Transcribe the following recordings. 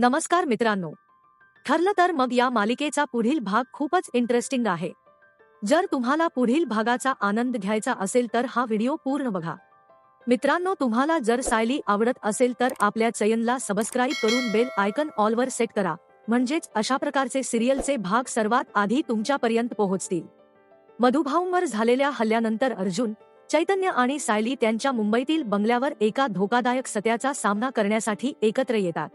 नमस्कार मित्रांनो. ठरलं तर मग या मालिकेचा पुढील भाग खूपच इंटरेस्टिंग आहे. जर तुम्हाला पुढील भागाचा आनंद घ्यायचा असेल तर हा व्हिडिओ पूर्ण बघा. मित्रांनो तुम्हाला जर सायली आवडत असेल तर आपल्या चयनला सबस्क्राईब करून बेल आयकन ऑलवर सेट करा. म्हणजेच अशा प्रकारचे सिरियलचे भाग सर्वात आधी तुमच्यापर्यंत पोहोचतील. मधुभाऊंवर झालेल्या हल्ल्यानंतर अर्जुन चैतन्य आणि सायली त्यांच्या मुंबईतील बंगल्यावर एका धोकादायक सत्याचा सामना करण्यासाठी एकत्र येतात.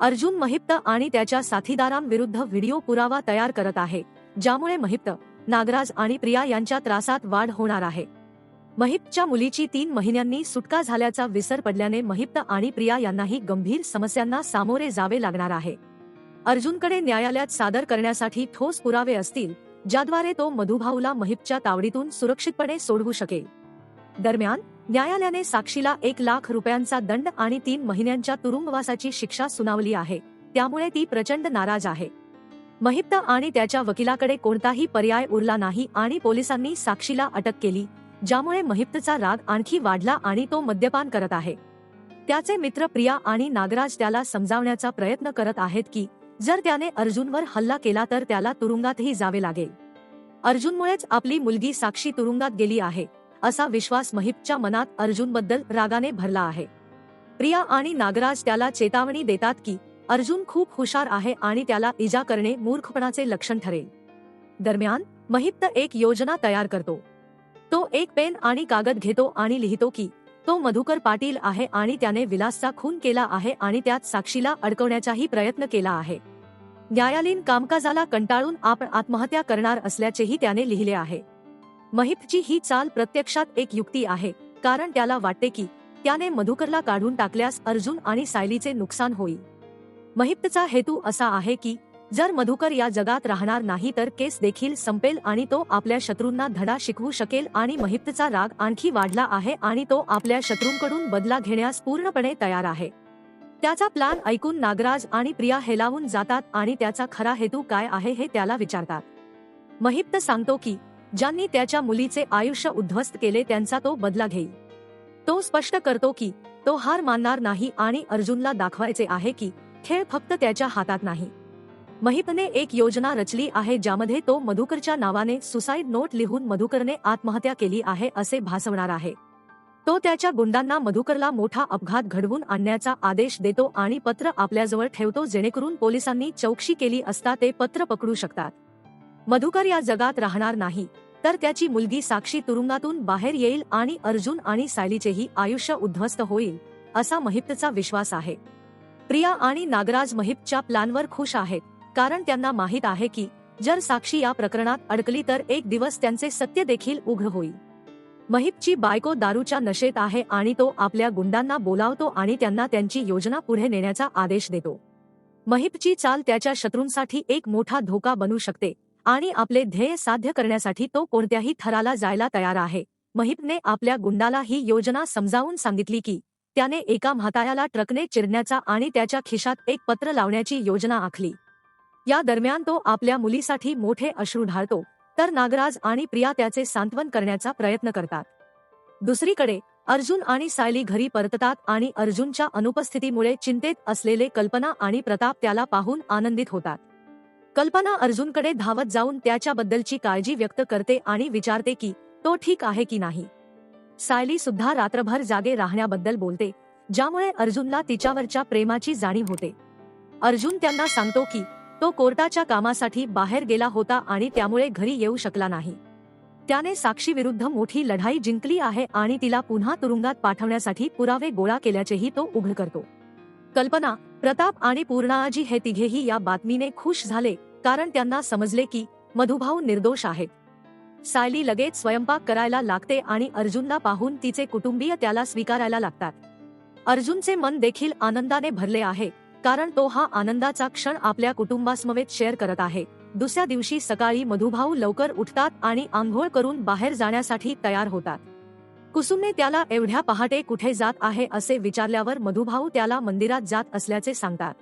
अर्जुन महिप्त आणि त्याच्या साथीदारांविरुद्ध व्हिडिओ पुरावा तयार करत आहे ज्यामुळे महिप्त नागराज आणि प्रिया यांच्या त्रासात वाढ होणार आहे. महिपच्या मुलीची तीन महिन्यांनी सुटका झाल्याचा विसर पडल्याने महिप्त आणि प्रिया यांनाही गंभीर समस्यांना सामोरे जावे लागणार आहे. अर्जुनकडे न्यायालयात सादर करण्यासाठी ठोस पुरावे असतील ज्याद्वारे तो मधुभाऊला महिपच्या तावडीतून सुरक्षितपणे सोडवू शकेल. दरम्यान न्यायालयाने साक्षीला एक लाख रुपयांचा दंड आणि तीन महिन्यांच्या तुरुंगवासाची शिक्षा सुनावली आहे. त्यामुळे ती प्रचंड नाराज आहे. महिप्त आणि त्याच्या वकिलाकडे कोणताही पर्याय उरला नाही आणि पोलिसांनी साक्षीला अटक केली ज्यामुळे महिप्तचा राग आणखी वाढला आणि तो मद्यपान करत आहे. त्याचे मित्र प्रिया आणि नागराज त्याला समजावण्याचा प्रयत्न करत आहेत की जर त्याने अर्जुनवर हल्ला केला तर त्याला तुरुंगातही जावे लागेल. अर्जुनमुळेच आपली मुलगी साक्षी तुरुंगात गेली आहे. असा विश्वास महिपच्या मनात अर्जुनबद्दल रागाने भरला आहे. प्रिया आणि नागराज त्याला चेतावणी देतात की अर्जुन खूप हुशार आहे आणि त्याला इजा करणे मूर्खपणाचे लक्षण ठरेल. दरम्यान महिप्त एक योजना तयार करतो. तो एक पेन आणि कागद घेतो आणि लिहितो की तो मधुकर पाटील आहे आणि त्याने विलासचा खून केला आहे आणि त्यात साक्षीला अडकवण्याचाही प्रयत्न केला आहे. न्यायालयीन कामकाजाला कंटाळून आपण आत्महत्या करणार असल्याचेही त्याने लिहिले आहे. महितची ही चाल प्रत्यक्षात एक युक्ती आहे कारण त्याला वाटते की त्याने मधुकरला काढून टाकल्यास अर्जुन आणि सायलीचे नुकसान होईल. महितचा हेतू असा आहे की जर मधुकर या जगात राहणार नाही तर केस देखील संपेल आणि तो आपल्या शत्रूंना धडा शिकवू शकेल आणि महितचा राग आणखी वाढला आहे आणि तो आपल्या शत्रूंकडून बदला घेण्यास पूर्णपणे तयार आहे. त्याचा प्लान ऐकून नागराज आणि प्रिया हेलावून जातात आणि त्याचा खरा हेतू काय आहे हे त्याला विचारतात. महिप्त सांगतो की ज्यांनी त्याच्या मुलीचे आयुष्य उद्ध्वस्त केले त्यांचा तो बदला घेईल तो स्पष्ट करतो की तो हार मानणार नाही आणि अर्जुनला दाखवायचे आहे की खेळ फक्त त्याच्या हातात नाही. महिपने एक योजना रचली आहे ज्यामध्ये तो मधुकरच्या नावाने सुसाईड नोट लिहून मधुकरने आत्महत्या केली आहे असे भासवणार आहे. तो त्याच्या गुंडांना मधुकरला मोठा अपघात घडवून आणण्याचा आदेश देतो आणि पत्र आपल्याजवळ ठेवतो जेणेकरून पोलिसांनी चौकशी केली असता ते पत्र पकडू शकतात. मधुकर या जगात राहणार नाही. तर त्याची मुलगी साक्षी तुरुंगातून बाहेर येईल आणि अर्जुन आणि सायलीचेही आयुष्य उद्ध्वस्त होईल असा महिप्तचा विश्वास आहे. प्रिया आणि नागराज महिप्तच्या प्लॅनवर खुश आहेत कारण त्यांना माहीत आहे की जर साक्षी या प्रकरणात अडकली तर एक दिवस त्यांचे सत्य देखील उघड होईल. महिपची बायको दारूच्या नशेत आहे आणि तो आपल्या गुंडांना बोलावतो आणि त्यांना त्यांची योजना पुढे नेण्याचा आदेश देतो. महिपची चाल त्याच्या शत्रूंसाठी एक मोठा धोका बनू शकते आणि आपले ध्येय साध्य करण्यासाठी तो कोणत्याही थराला जायला तयार आहे. महिपने आपल्या गुंडाला ही योजना समजावून सांगितली की त्याने एका म्हाताऱ्याला ट्रकने चिरण्याचा आणि त्याच्या खिशात एक पत्र लावण्याची योजना आखली. या दरम्यान तो आपल्या मुलीसाठी मोठे अश्रू ढाळतो तर नागराज आणि प्रिया त्याचे सांत्वन करण्याचा प्रयत्न करतात. दुसरीकडे अर्जुन आणि सायली घरी परततात आणि अर्जुनच्या अनुपस्थितीमुळे चिंतेत असलेले कल्पना आणि प्रताप त्याला पाहून आनंदित होतात. कल्पना अर्जुनकडे धावत जाऊन त्याच्याबद्दलची काळजी व्यक्त करते आणि विचारते की तो ठीक आहे की नाही? सायली सुद्धा रात्रभर जागे राहण्याबद्दल बोलते ज्यामुळे अर्जुनला तिच्यावरच्या प्रेमाची जाणीव होते. अर्जुन त्यांना सांगतो की तो कोर्टाच्या कामासाठी बाहेर गेला होता आणि त्यामुळे घरी येऊ शकला नाही. त्याने साक्षीविरुद्ध मोठी लढाई जिंकली आहे आणि तिला पुन्हा तुरुंगात पाठवण्यासाठी पुरावे गोळा केल्याचेही तो उघड करतो. कल्पना प्रताप आणि पूर्णाजी हे तिघेही या बातमीने खुश झाले कारण त्यांना समजले की मधुभाऊ निर्दोष आहेत. सायली लगेच स्वयंपाक करायला लागते आणि अर्जुनला पाहून तिचे कुटुंबीय त्याला स्वीकारायला लागतात. अर्जुनचे मन देखील आनंदाने भरले आहे कारण तो हा आनंदाचा क्षण आपल्या कुटुंबासमवेत शेअर करत आहे. दुसऱ्या दिवशी सकाळी मधुभाऊ लवकर उठतात आणि आंघोळ करून बाहेर जाण्यासाठी तयार होतात. कुसुमने त्याला एवढ्या पहाटे कुठे जात आहे असे विचारल्यावर मधुभाऊ त्याला मंदिरात जात असल्याचे सांगतात.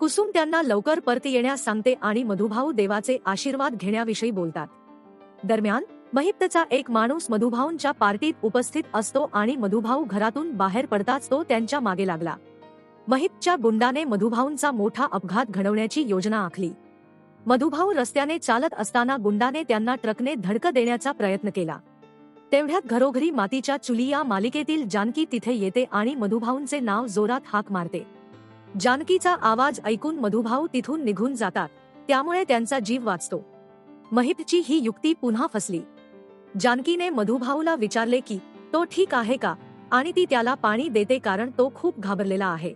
कुसुम त्यांना लवकर परत येण्यास सांगते आणि मधुभाऊ देवाचे आशीर्वाद घेण्याविषयी बोलतात. दरम्यान महिप्तचा एक माणूस मधुभाऊंच्या पार्टीत उपस्थित असतो आणि मधुभाऊ घरातून बाहेर पडताच तो त्यांच्या मागे लागला. महिपच्या गुंडाने मधुभाऊंचा मोठा अपघात घडवण्याची योजना आखली. मधुभाऊ रस्त्याने चालत असताना गुंडाने त्यांना ट्रकने धडक देण्याचा प्रयत्न केला. तेवढ्यात घरोघरी मातीच्या चुली या मालिकेतील जानकी तिथे येते आणि मधुभाऊंचे नाव जोरात हाक मारते. जानकीचा आवाज ऐकून मधुभाऊ तिथून निघून जातात. त्यामुळे त्यांचा जीव वाचतो. महिपची ही युक्ती पुन्हा फसली. जानकीने मधुभाऊला विचारले की तो ठीक आहे का? आणि ती त्याला पाणी देते कारण तो खूप घाबरलेला आहे.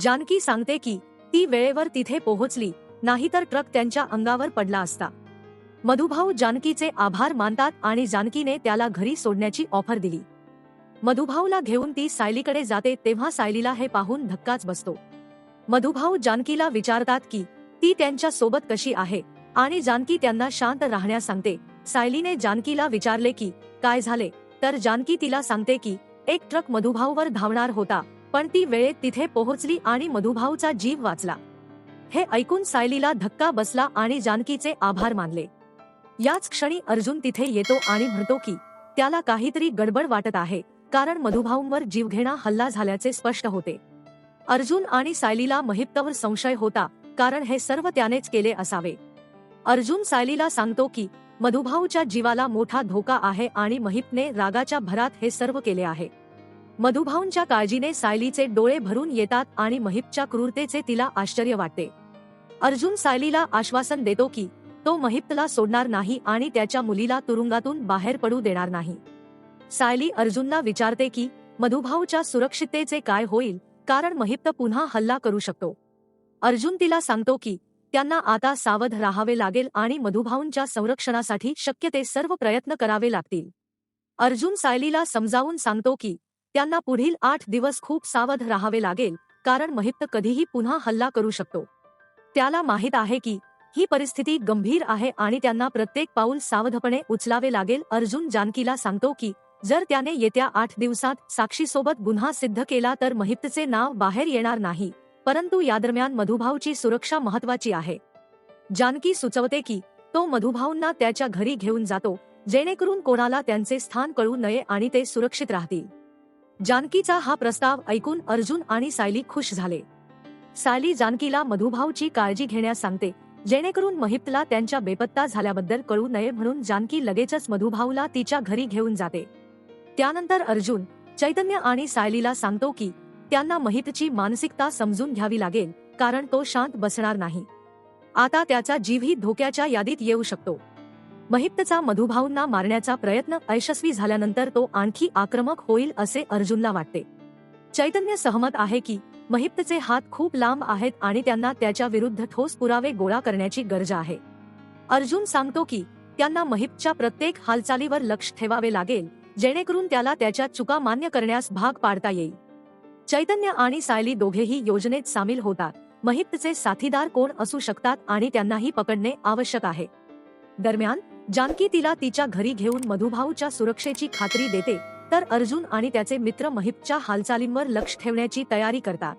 जानकी सांगते की ती वेळेवर तिथे पोहोचली नाहीतर ट्रक त्यांच्या अंगावर पडला असता. मधुभाऊ जानकीचे आभार मानतात आणि जानकीने त्याला घरी सोडण्याची ऑफर दिली. मधुभाऊला घेऊन ती सायलीकडे जाते तेव्हा सायलीला हे पाहून धक्काच बसतो. मधुभाऊ जानकीला विचारतात की ती त्यांच्यासोबत कशी आहे? आणि जानकी त्यांना शांत राहण्यास सांगते. सायलीने जानकीला विचारले की काय झाले? तर जानकी तिला सांगते की एक ट्रक मधुभाऊवर धावणार होता पण ती वेळेत तिथे पोहोचली आणि मधुभाऊचा जीव वाचला. हे ऐकून सायलीला धक्का बसला आणि जानकीचे आभार मानले. याच क्षणी अर्जुन तिथे येतो आणि म्हणतो की त्याला काहीतरी गडबड वाटत आहे कारण मधुभाऊंवर जीवघेणा हल्ला झाल्याचे स्पष्ट होते. अर्जुन आणि सायलीला महिप्तवर संशय होता कारण हे सर्व त्यानेच केले असावे. अर्जुन सायलीला सांगतो की मधुभाऊच्या जीवाला मोठा धोका आहे आणि महिपने रागाच्या भरात हे सर्व केले आहे. मधुभाऊंच्या काळजीने सायलीचे डोळे भरून येतात आणि महिपच्या क्रूरतेचे तिला आश्चर्य वाटते. अर्जुन सायलीला आश्वासन देतो की तो महिप्तला सोडणार नाही आणि त्याच्या मुलीला तुरुंगातून बाहेर पडू देणार नाही. सायली अर्जुनला विचारते की मधुभाऊच्या सुरक्षिततेचे काय होईल कारण महिप्त पुन्हा हल्ला करू शकतो. अर्जुन तिला सांगतो की त्यांना आता सावध राहावे लागेल आणि मधुभाऊंच्या संरक्षणासाठी शक्य ते सर्व प्रयत्न करावे लागतील. अर्जुन सायलीला समजावून सांगतो की त्यांना पुढील आठ दिवस खूप सावध राहावे लागेल कारण महिप्त कधीही पुन्हा हल्ला करू शकतो. त्याला माहीत आहे की ही परिस्थिती गंभीर आहे आणि त्यांना प्रत्येक पाऊल सावधपणे उचलावे लागेल. अर्जुन जानकीला सांगतो की जर त्याने येत्या आठ दिवसात साक्षीसोबत गुन्हा सिद्ध केला तर महितचे नाव बाहेर येणार नाही. परंतु यादरम्यान मधुभाऊची सुरक्षा महत्वाची आहे. जानकी सुचवते की तो मधुभाऊंना त्याच्या घरी घेऊन जातो जेणेकरून कोणाला त्यांचे स्थान कळू नये आणि ते सुरक्षित राहतील. जानकीचा हा प्रस्ताव ऐकून अर्जुन आणि सायली खुश झाले. सायली जानकीला मधुभाऊची काळजी घेण्यास सांगते जेणेकरून महिपला त्यांच्या बेपत्ता झाल्याबद्दल कळू नये म्हणून जानकी लगेचच मधुभाऊला तिच्या घरी घेऊन जाते. त्यानंतर अर्जुन चैतन्य आणि सायलीला सांगतो की त्यांना महितची मानसिकता समजून घ्यावी लागेल कारण तो शांत बसणार नाही. आता त्याचा जीवही धोक्याच्या यादीत येऊ शकतो. महिप्तचा मधुभाऊंना मारण्याचा प्रयत्न अयशस्वी झाल्यानंतर तो आणखी आक्रमक होईल असे अर्जुनला वाटते. चैतन्य सहमत आहे की महिप्तचे हात खूप लांब आहेत आणि त्यांना त्याच्या विरुद्ध ठोस पुरावे गोळा करण्याची गरज आहे. अर्जुन सांगतो की त्यांना महिपच्या प्रत्येक हालचालीवर लक्ष ठेवावे लागेल जेणेकरून त्याला त्याच्या चुका मान्य करण्यास भाग पाडता येईल. चैतन्य आणि सायली दोघेही योजनेत सामील होतात. महिप्तचे साथीदार कोण असू शकतात आणि त्यांनाही पकडणे आवश्यक आहे. दरम्यान जानकी तिला तिच्या घरी घेऊन मधुभाऊच्या सुरक्षेची खात्री देते. तर अर्जुन आणि त्याचे मित्र महिपच्या हालचालींवर लक्ष ठेवण्याची तयारी करतात.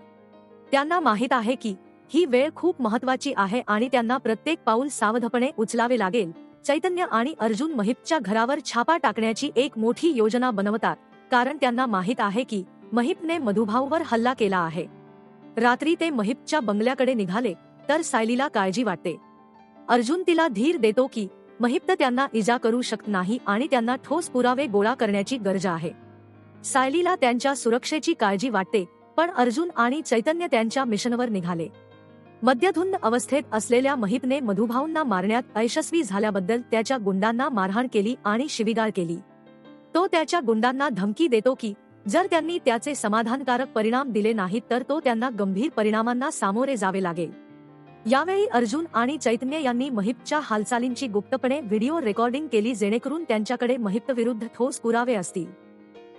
त्यांना माहीत आहे की ही वेळ खूप महत्वाची आहे आणि त्यांना प्रत्येक पाऊल सावधपणे उचलावे लागेल. चैतन्य आणि अर्जुन महिपच्या घरावर छापा टाकण्याची एक मोठी योजना बनवतात कारण त्यांना माहीत आहे की महिपने मधुभाऊवर हल्ला केला आहे. रात्री ते महिपच्या बंगल्याकडे निघाले तर सायलीला काळजी वाटते. अर्जुन तिला धीर देतो की महिप्त त्यांना इजा करू शकत नाही आणि त्यांना ठोस पुरावे गोळा करण्याची गरज आहे. सायलीला त्यांच्या सुरक्षेची काळजी वाटते पण अर्जुन आणि चैतन्य त्यांच्या मिशनवर निघाले. मद्यधुंद अवस्थेत असलेल्या महिपने मधुभाऊंना मारण्यात अयशस्वी झाल्याबद्दल त्याच्या गुंडांना मारहाण केली आणि शिविगाळ केली. तो त्याच्या गुंडांना धमकी देतो की जर त्यांनी त्याचे समाधानकारक परिणाम दिले नाहीत तर तो त्यांना गंभीर परिणामांना सामोरे जावे लागेल. यावेळी अर्जुन आणि चैतन्य यांनी महिपच्या हालचालींची गुप्तपणे व्हिडिओ रेकॉर्डिंग केली जेणेकरून त्यांच्याकडे महिपविरुद्ध ठोस पुरावे असतील.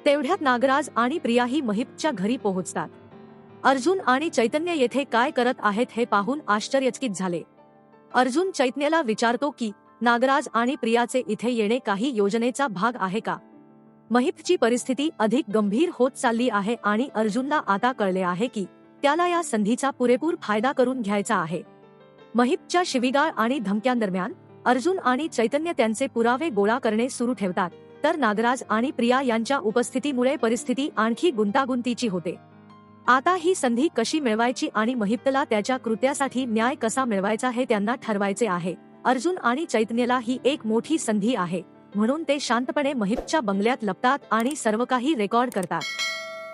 तेवढ्यात नागराज आणि प्रियाही महिपच्या घरी पोहोचतात. अर्जुन आणि चैतन्य येथे काय करत आहेत हे पाहून आश्चर्यचकित झाले. अर्जुन चैतन्यला विचारतो की नागराज आणि प्रियाचे इथे येणे काही योजनेचा भाग आहे का? महिपची परिस्थिती अधिक गंभीर होत चालली आहे आणि अर्जुनला आता कळले आहे की त्याला या संधीचा पुरेपूर फायदा करून घ्यायचा आहे. महितच्या शिविगाळ आणि धमक्यांदरम्यान अर्जुन आणि चैतन्य त्यांचे पुरावे गोळा करणे सुरू ठेवतात. तर नागराज आणि प्रिया यांच्या उपस्थितीमुळे परिस्थिती आणखी गुंतागुंतीची होते. आता ही संधी कशी मिळवायची आणि महिप्तला त्याच्या कृत्यासाठी न्याय कसा मिळवायचा हे त्यांना ठरवायचे आहे. अर्जुन आणि चैतन्यला ही एक मोठी संधी आहे. म्हणून ते शांतपणे महिपच्या बंगल्यात लपतात आणि सर्व काही रेकॉर्ड करतात.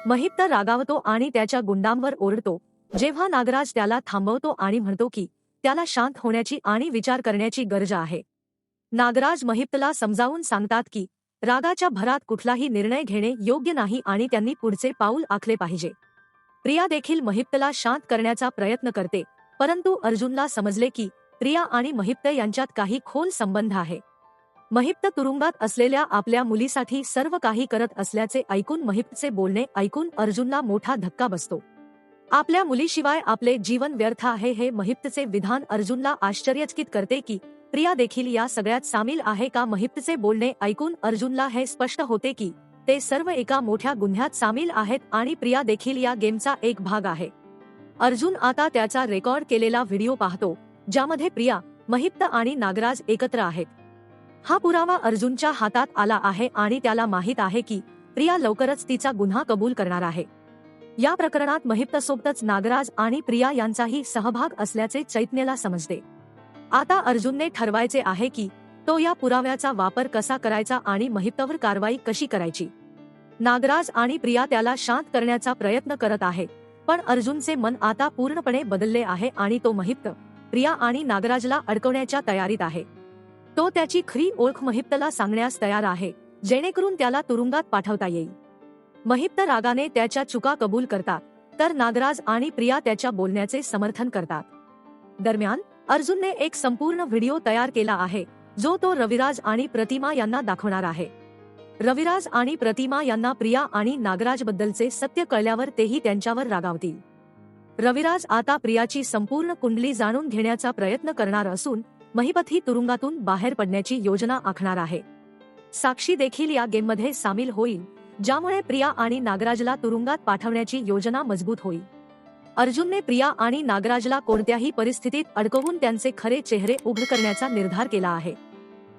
महिप्त रागावतो आणि त्याच्या गुंडांवर ओरडतो. जेव्हा नागराज त्याला थांबवतो आणि म्हणतो की त्याला शांत होण्याची आणि विचार करण्याची गरज आहे. नागराज महिप्तला समजावून सांगतात की रागाच्या भरात कुठलाही निर्णय घेणे योग्य नाही आणि त्यांनी पुढचे पाऊल आखले पाहिजे. प्रिया देखील महिप्तला शांत करण्याचा प्रयत्न करते परंतु अर्जुनला समजले की प्रिया आणि महिप्त यांच्यात काही खोल संबंध आहे. महिप्त तुरुंगात असलेल्या आपल्या मुलीसाठी सर्व काही करत असल्याचे ऐकून महिप्तचे बोलणे ऐकून अर्जुनला मोठा धक्का बसतो. आपल्या मुलीशिवाय आपले जीवन व्यर्थ आहे हे महिप्तचे विधान अर्जुनला आश्चर्यचकित करते की प्रिया देखील या सगळ्यात सामील आहे का? महिप्तचे बोलणे ऐकून अर्जुनला हे स्पष्ट होते की ते सर्व एका मोठ्या गुन्ह्यात सामील आहेत आणि प्रिया देखील या गेमचा एक भाग आहे. अर्जुन आता त्याचा रेकॉर्ड केलेला व्हिडिओ पाहतो ज्यामध्ये प्रिया महिप्त आणि नागराज एकत्र आहेत. हा पुरावा अर्जुनच्या हातात आला आहे आणि त्याला माहीत आहे की प्रिया लवकरच तिचा गुन्हा कबूल करणार आहे. या प्रकरणात महिप्तसोबतच नागराज आणि प्रिया यांचाही सहभाग असल्याचे चैतन्यला समजते. आता अर्जुनने ठरवायचे आहे की तो या पुराव्याचा वापर कसा करायचा आणि महिप्तवर कारवाई कशी करायची? नागराज आणि प्रिया त्याला शांत करण्याचा प्रयत्न करत आहे पण अर्जुनचे मन आता पूर्णपणे बदलले आहे आणि तो महिप्त प्रिया आणि नागराजला अडकवण्याच्या तयारीत आहे. तो त्याची खरी ओळख महिप्तला सांगण्यास तयार आहे जेणेकरून त्याला तुरुंगात पाठवता येईल. महिप्त रागाने त्याच्या चुका कबूल करतात तर नागराज आणि प्रिया त्याच्या बोलण्याचे समर्थन करतात. दरम्यान अर्जुनने एक संपूर्ण व्हिडिओ तयार केला आहे जो तो रविराज आणि प्रतिमा यांना दाखवणार आहे. रविराज आणि प्रतिमा यांना प्रिया आणि नागराज बद्दलचे सत्य कळल्यावर तेही त्यांच्यावर रागावतील. रविराज आता प्रियाची संपूर्ण कुंडली जाणून घेण्याचा प्रयत्न करणार असून महिपथी तुरुंगातून बाहेर पडण्याची योजना आखणार आहे. साक्षी देखील या गेममध्ये सामील होईल ज्यामुळे प्रिया आणि नागराजला तुरुंगात पाठवण्याची योजना मजबूत होईल. अर्जुनने प्रिया आणि नागराजला कोणत्याही परिस्थितीत अडकवून त्यांचे खरे चेहरे उघड करण्याचा निर्धार केला आहे.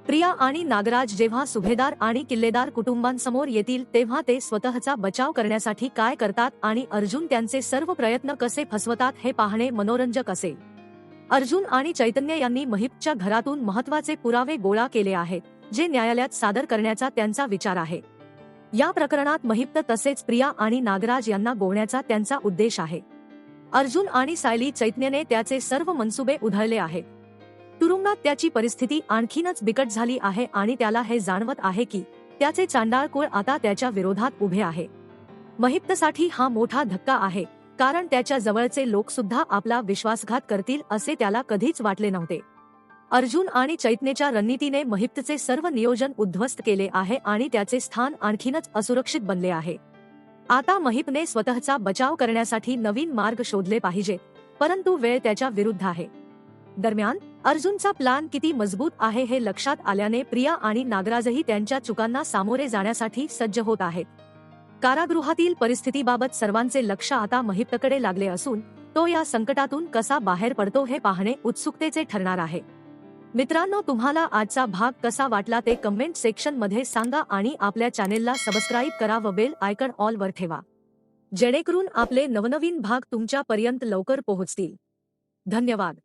प्रिया आणि नागराज जेव्हा सुभेदार आणि किल्लेदार कुटुंबांसमोर येतील तेव्हा ते स्वतःचा बचाव करण्यासाठी काय करतात आणि अर्जुन त्यांचे सर्व प्रयत्न कसे फसवतात हे पाहणे मनोरंजक असेल. अर्जुन आणि चैतन्य यांनी महिपच्या घरातून महत्त्वाचे पुरावे गोळा केले आहेत जे न्यायालयात सादर करण्याचा त्यांचा विचार आहे. या प्रकरणात महिप्त तसेच प्रिया आणि नागराज यांना गोवण्याचा त्यांचा उद्देश आहे. अर्जुन आणि सायली चैतन्यने त्याचे सर्व मनसुबे उधळले आहेत. तुरुंगात त्याची परिस्थिती आणखीनच बिकट झाली आहे आणि त्याला हे जाणवत आहे की त्याचे चांडाळकुळ आता त्याच्या विरोधात उभे आहे. महिप्तसाठी हा मोठा धक्का आहे कारण त्याच्या जवळचे लोक सुद्धा आपला विश्वासघात करतील असे त्याला कधीच वाटले नव्हते. अर्जुन आणि चैतन्यच्या रणनीतीने महिप्तचे सर्व नियोजन उद्ध्वस्त केले आहे आणि त्याचे स्थान आणखीनच असुरक्षित बनले आहे. आता महिपने स्वतःचा बचाव करण्यासाठी नवीन मार्ग शोधले पाहिजे परंतु वेळ त्याच्या विरुद्ध आहे. दरम्यान अर्जुनचा प्लान किती मजबूत आहे हे लक्षात आल्याने प्रिया आणि नागराजही त्यांच्या चुकांना सामोरे जाण्यासाठी सज्ज होत आहेत. कारागृहातील परिस्थितीबाबत सर्वांचे लक्ष आता महिप्तकडे लागले असून तो या संकटातून कसा बाहेर पडतो हे पाहणे उत्सुकतेचे ठरणार आहे. मित्रांनो तुम्हाला आजचा भाग कसा वाटला ते कमेंट सेक्शनमध्ये सांगा आणि आपल्या चॅनेलला सबस्क्राईब करा व बेल आयकन ऑल वर ठेवा. जेणेकरून आपले नवनवीन भाग तुमच्यापर्यंत लवकर पोहोचतील. धन्यवाद.